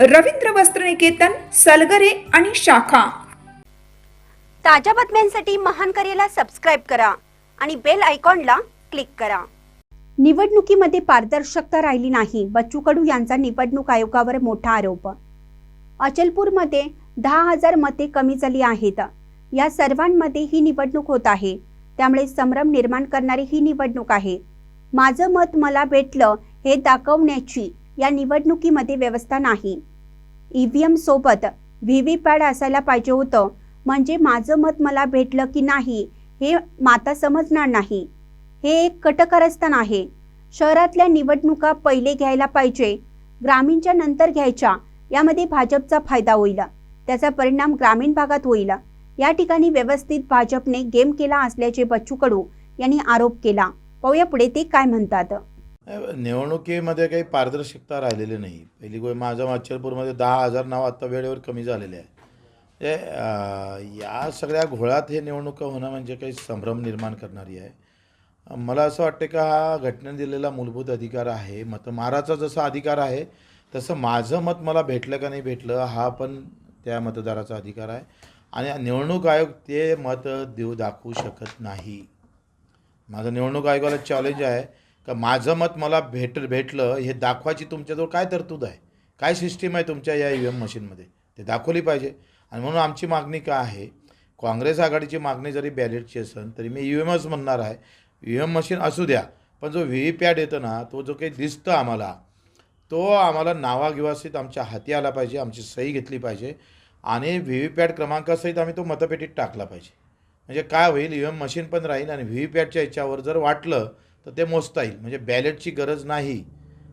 रवींद्र वस्त्रनिकेतन सलगरे आणि शाखा. ताज्या बातम्यांसाठी महान करेला सबस्क्राईब करा आणि बेल आयकॉनला क्लिक करा. निवडणुकीमध्ये पारदर्शकता राहिली नाही बच्चू कडू यांचा निवडणूक आयोगावर मोठा आरोप. अचलपूरमध्ये दहा हजार मते कमी झाली आहेत. या सर्वांमध्ये ही निवडणूक होत आहे. त्यामुळे संभ्रम निर्माण करणारी ही निवडणूक आहे. माझं मत मला भेटलं हे दाखवण्याची या निवडणुकीमध्ये व्यवस्था नाही. ईव्हीएम सोबत व्ही व्ही पॅड असायला पाहिजे होतं. म्हणजे माझं मत मला भेटलं की नाही हे माता समजणार नाही. हे एक कटकारस्थान आहे. शहरातल्या निवडणुका पहिले घ्यायला पाहिजे ग्रामीणच्या नंतर घ्यायच्या यामध्ये भाजपचा फायदा होईल. त्याचा परिणाम ग्रामीण भागात होईल. या ठिकाणी व्यवस्थित भाजपने गेम केला असल्याचे बच्चू कडू यांनी आरोप केला. पाहूया पुढे ते काय म्हणतात. निवडणुकीमध्ये काही पारदर्शकता राहिलेली नाही. पहिली गोष्ट माझं माचलपूरमध्ये दहा हजार नाव आत्ता वेळेवर कमी झालेले आहे. म्हणजे या सगळ्या घोळात हे निवडणुका होणं म्हणजे काही संभ्रम निर्माण करणारी आहे. मला असं वाटतं का हा घटनेने दिलेला मूलभूत अधिकार आहे. मत माराचा जसा अधिकार आहे तसं माझं मत मला भेटलं का नाही भेटलं हा पण त्या मतदाराचा अधिकार आहे. आणि निवडणूक आयोग ते मत देऊ दाखवू शकत नाही. माझं निवडणूक आयोगाला चॅलेंज आहे. का माझं मत मला भेट भेटलं हे दाखवायची तुमच्याजवळ काय तरतूद आहे? काय सिस्टीम आहे तुमच्या या ई व्ही एम मशीनमध्ये? ते दाखवली पाहिजे. आणि म्हणून आमची मागणी काय आहे काँग्रेस आघाडीची मागणी जरी बॅलेटची असेल तरी मी ई व्ही एमच म्हणणार आहे ई व्ही एम मशीन असू द्या पण जो व्ही व्ही पॅड येतो ना तो जो काही दिसतं आम्हाला तो आम्हाला नावागिवासित आमच्या हाती आला पाहिजे आमची सही घेतली पाहिजे आणि व्ही व्ही पॅड क्रमांकासहित आम्ही तो मतपेटीत टाकला पाहिजे. म्हणजे काय होईल ई व्ही एम मशीन पण राहील आणि व्ही व्ही पॅडच्या याच्यावर जर वाटलं तर ते मोजता येईल. म्हणजे बॅलेटची गरज नाही.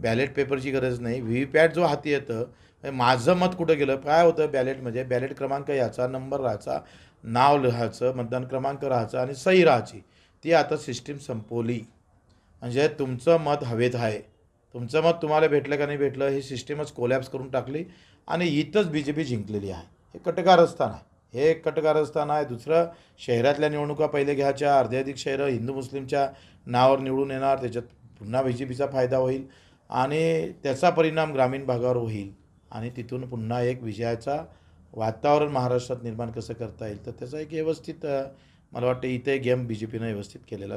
बॅलेट पेपरची गरज नाही. व्ही व्ही पॅड जो हाती येतं म्हणजे माझं मत कुठं गेलं? काय होतं? बॅलेटमध्ये म्हणजे बॅलेट क्रमांक याचा नंबर राहायचा नाव लिहायचं मतदान क्रमांक राहायचा आणि सही राहायची. ती आता सिस्टीम संपवली. म्हणजे तुमचं मत हवेत आहे. तुमचं मत तुम्हाला भेटलं का नाही भेटलं ही सिस्टीमच कोलॅप्स करून टाकली आणि इथंच बी जे पी जिंकलेली आहे. हे कटकारस्थान आहे. हे एक कटकारस्थान आहे. दुसरं शहरातल्या निवडणुका पहिले घ्यायच्या अर्धे अधिक शहरं हिंदू मुस्लिमच्या नावावर निवडून येणार त्याच्यात पुन्हा बी जे पीचा फायदा होईल आणि त्याचा परिणाम ग्रामीण भागावर होईल. आणि तिथून पुन्हा एक विजयाचा वातावरण महाराष्ट्रात निर्माण कसं करता येईल तर त्याचा एक व्यवस्थित मला वाटतं इथे गेम बी जे पीनं व्यवस्थित केलेला दिसतो.